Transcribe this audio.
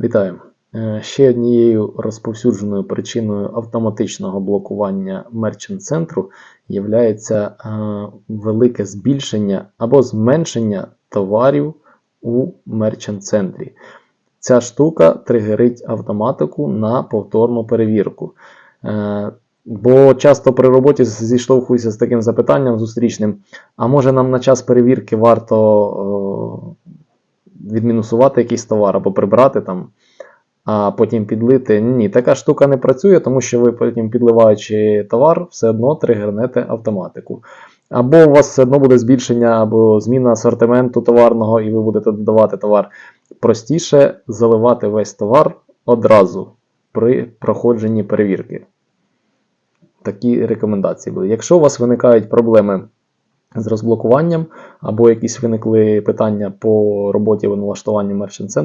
Вітаю! Е, Ще однією розповсюдженою причиною автоматичного блокування мерчант центру є велике збільшення або зменшення товарів у мерчант центрі. Ця штука тригерить автоматику на повторну перевірку. Е, Бо часто при роботі зіштовхуюся з таким запитанням зустрічним: а може нам на час перевірки варто о, відмінусувати якийсь товар або прибрати там, а потім підлити. Ні, така штука не працює, тому що ви потім, підливаючи товар, все одно тригернете автоматику. Або у вас все одно буде збільшення або зміна асортименту товарного, і ви будете додавати товар. Простіше заливати весь товар одразу при проходженні перевірки. Такі рекомендації були. Якщо у вас виникають проблеми з розблокуванням, або якісь виникли питання по роботі в налаштуванні Merchant Center,